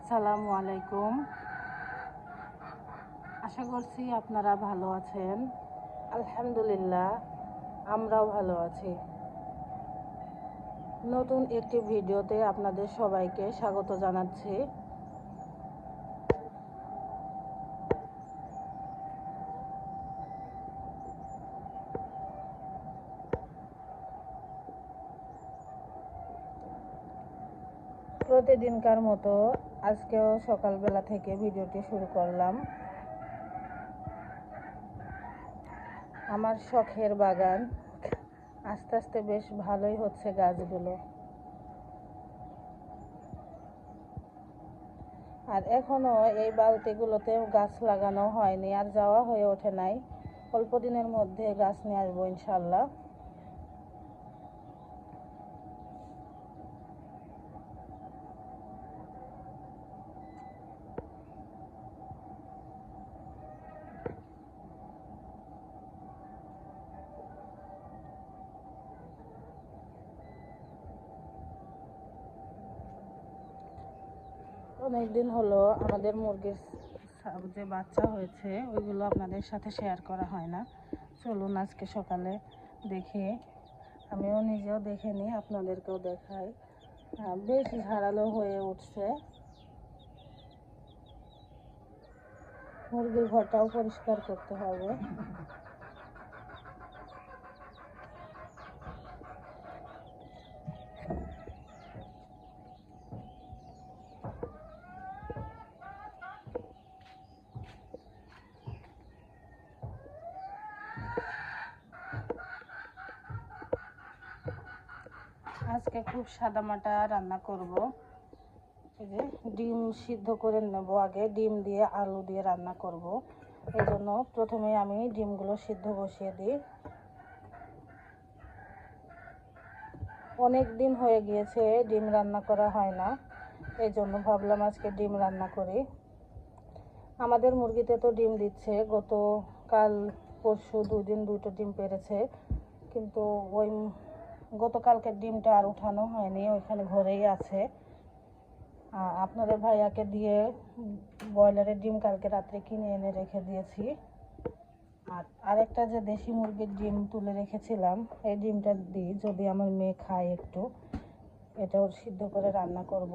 আসসালামু আলাইকুম। আশা করছি আপনারা ভালো আছেন। আলহামদুলিল্লাহ, আমরাও ভালো আছি। নতুন একটি ভিডিওতে আপনাদের সবাইকে স্বাগত জানাচ্ছি। প্রতিদিনকার মতো আজকেও সকালবেলা থেকে ভিডিওটি শুরু করলাম। আমার শখের বাগান। আস্তে আস্তে বেশ ভালোই হচ্ছে গাছগুলো। আর এখনও এই বালতিগুলোতে গাছ লাগানো হয়নি, আর যাওয়া হয়ে ওঠে নাই। অল্প দিনের মধ্যে গাছ নিয়ে আসব ইনশাল্লাহ। অনেক দিন হলো আমাদের মুরগির যে বাচ্চা হয়েছে, ওইগুলো আপনাদের সাথে শেয়ার করা হয় না। চলুন আজকে সকালে দেখে, আমিও নিজেও দেখে নিই, আপনাদেরকেও দেখাই। বেশ ধারালো হয়ে উঠছে। মুরগির ঘরটাও পরিষ্কার করতে হবে। আজকে খুব সাদামাটা রান্না করব। যে ডিম সিদ্ধ করে নেব আগে। ডিম দিয়ে আলু দিয়ে রান্না করব। এই জন্য প্রথমে আমি ডিমগুলো সিদ্ধ বসিয়ে দিই। অনেক দিন হয়ে গিয়েছে ডিম রান্না করা হয় না। এই জন্য ভাবলাম আজকে ডিম রান্না করি। আমাদের মুরগিতে তো ডিম দিচ্ছে। গত কাল পরশু দুদিন দুটো ডিম পেরেছে। কিন্তু ওই গতকালকের ডিমটা আর উঠানো হয়নি, ওইখানে ঘরেই আছে। আপনাদের ভাইয়াকে দিয়ে ব্রয়লারের ডিম কালকে রাত্রে কিনে এনে রেখে দিয়েছি। আর আরেকটা যে দেশি মুরগির ডিম তুলে রেখেছিলাম, এই ডিমটা দিই, যদি আমার মেয়ে খায় একটু, এটাও সিদ্ধ করে রান্না করব।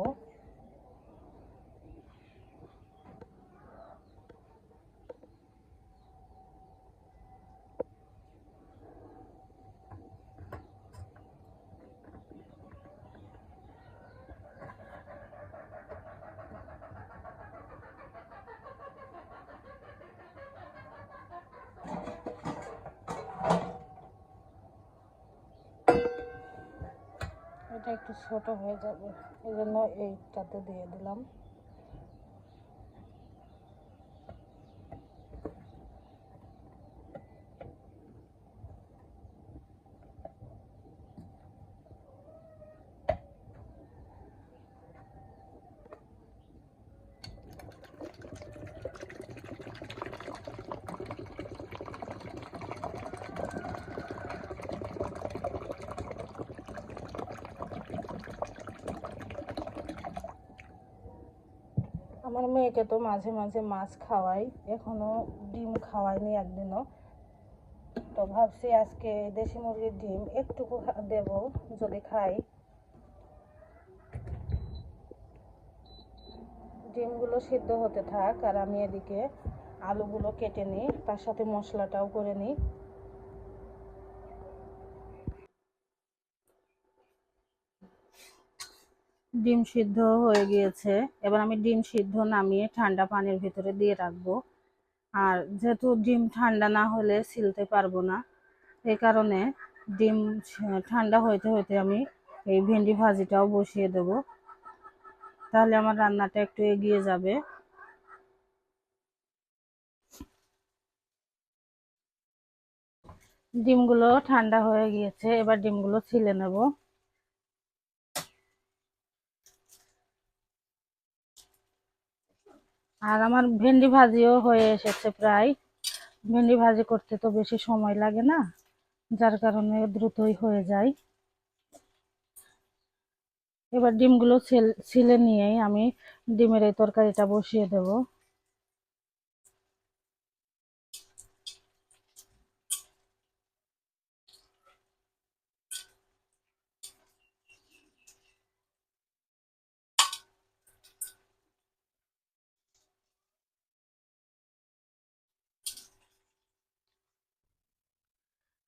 এটা একটু ছোট হয়ে যাবে। এই জন্য এইটাতে দিয়ে দিলাম। আমার মেয়েকে তো মাঝে মাঝে মাছ খাওয়াই, এখনও ডিম খাওয়াইনি একদিনও। তো ভাবছি আজকে দেশি মুরগির ডিম একটুকু দেব, যদি খাই। ডিমগুলো সিদ্ধ হতে থাক আর আমি এদিকে আলুগুলো কেটে নিই, তার সাথে মশলাটাও করে নিই। ডিম সিদ্ধ হয়ে গিয়েছে। এবার আমি ডিম সিদ্ধ নামিয়ে ঠান্ডা পানির ভিতরে দিয়ে রাখব। আর যেহেতু ডিম ঠান্ডা না হলে ছিলতে পারব না এই কারণে ডিম ঠান্ডা হইতে হইতে আমি এই ভেন্ডি ভাজিটাও বসিয়ে দেব। তাহলে আমার রান্নাটা একটু এগিয়ে যাবে। ডিমগুলো ঠান্ডা হয়ে গিয়েছে, এবার ডিমগুলো ছিলে নেব। আর আমার ভেন্ডি ভাজিও হয়ে এসেছে প্রায়। ভেন্ডি ভাজি করতে তো বেশি সময় লাগে না, যার কারণে দ্রুতই হয়ে যায়। এবার ডিমগুলো ছেল- নিয়েই আমি ডিমের এই তরকারিটা বসিয়ে দেব।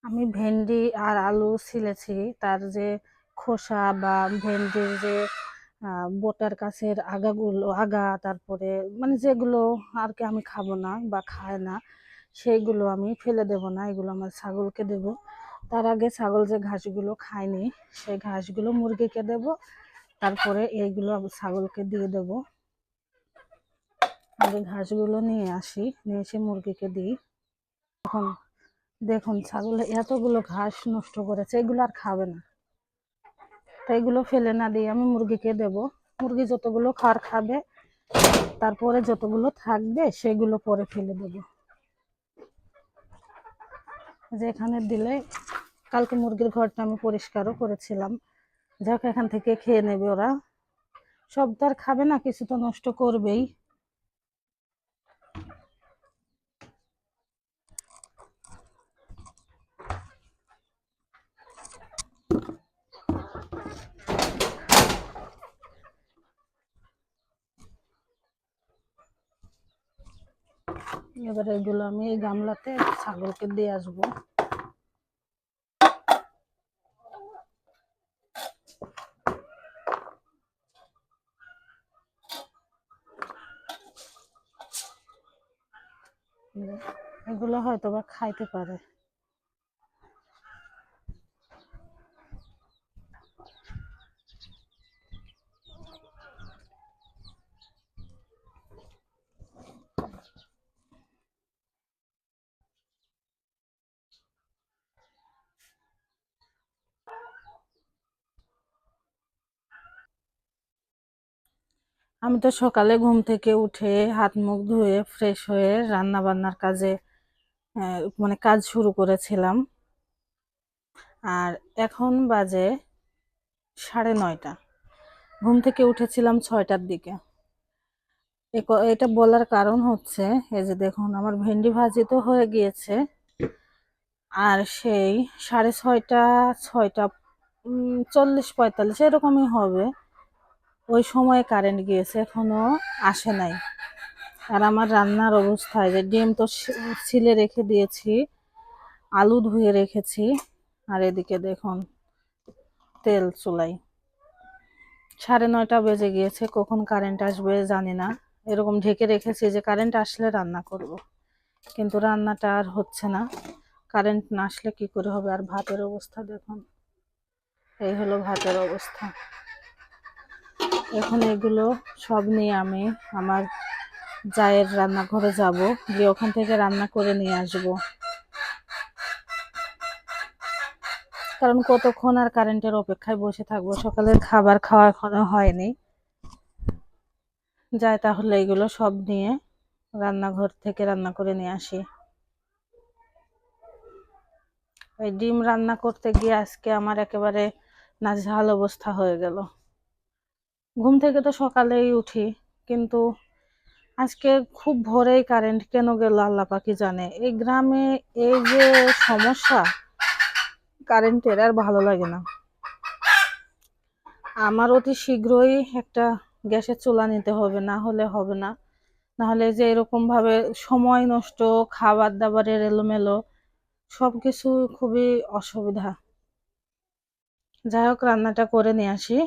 আমি ভেন্ডি আর আলু ছিলেছি। তার যে খোসা বা ভেন্ডির যে বোটার কাছের আগাগুলো, আগা, তারপরে মানে যেগুলো আর কি আমি খাব না বা খায় না, সেইগুলো আমি ফেলে দেব না, এগুলো আমার ছাগলকে দেব। তার আগে ছাগল যে ঘাসগুলো খায়নি, সেই ঘাসগুলো মুরগিকে দেব, তারপরে এইগুলো আমি ছাগলকে দিয়ে দেব। আগে ঘাসগুলো নিয়ে আসি, নিয়ে এসে মুরগিকে দিই। এখন দেখুন, ছাগলে এতগুলো ঘাস নষ্ট করেছে, এগুলো আর খাবে না। তো এগুলো ফেলে না দিয়ে আমি মুরগিকে দেব। মুরগি যতগুলো খাওয়ার খাবে, তারপরে যতগুলো থাকবে, সেগুলো পরে ফেলে দেব। যেখানে দিলে কালকে মুরগির ঘরটা আমি পরিষ্কারও করেছিলাম। যাক, এখান থেকে খেয়ে নেবে ওরা। সব তো আর খাবে না, কিছু তো নষ্ট করবেই। এবার এগুলো আমি এই গামলাতে ছাগলকে দিয়ে আসব। এগুলো হয়তো বা খাইতে পারে। আমি তো সকালে ঘুম থেকে উঠে হাত মুখ ধুয়ে ফ্রেশ হয়ে রান্না বান্নার কাজে মানে কাজ শুরু করেছিলাম। আর এখন বাজে সাড়ে নয়টা। ঘুম থেকে উঠেছিলাম ছয়টার দিকে। এটা বলার কারণ হচ্ছে, এই যে দেখুন, আমার ভেন্ডি ভাজি তো হয়ে গিয়েছে। আর সেই সাড়ে ছয়টা ছয়টা চল্লিশ, পঁয়তাল্লিশ, এরকমই হবে। ওই সময় কারেন্ট গিয়েছে, এখনও আসে নাই। আর আমার রান্নার অবস্থায় যে ডিম তো ছিলে রেখে দিয়েছি, আলু ধুয়ে রেখেছি, আর এদিকে দেখুন, তেল চুলাই। সাড়ে নয়টা বেজে গিয়েছে, কখন কারেন্ট আসবে জানি না। এরকম ঢেকে রেখেছি যে কারেন্ট আসলে রান্না করব। কিন্তু রান্নাটা আর হচ্ছে না। কারেন্ট না আসলে কি করে হবে? আর ভাতের অবস্থা দেখুন। এই হলো ভাতের অবস্থা। এখন এগুলো সব নিয়ে আমি আমার জায়ের রান্নাঘরে যাব। গিয়ে ওখান থেকে রান্না করে নিয়ে আসব। কারণ কতক্ষণ আর কারেন্টের অপেক্ষায় বসে থাকব? সকালের খাবার খাওয়া এখনও হয়নি। যাই, তাহলে এগুলো সব নিয়ে রান্নাঘর থেকে রান্না করে নিয়ে আসি। এই ডিম রান্না করতে গিয়ে আজকে আমার একেবারে নাজেহাল অবস্থা হয়ে গেল। ঘুম থেকে তো সকালেই উঠি, কিন্তু আজকে খুব ভোরেই কারেন্ট কেন গেল আল্লাহ পাখি জানে। এই গ্রামে এই যে সমস্যা কারেন্টের আর ভালো লাগে না। আমার অতি শীঘ্রই একটা গ্যাসের চুলা নিতে হবে, না হলে হবে না। না হলে যে এরকম ভাবে সময় নষ্ট খাবার দাবারের এলোমেলো সব কিছু খুবই অসুবিধা। যাই হোক, রান্নাটা করে নিয়ে আসি।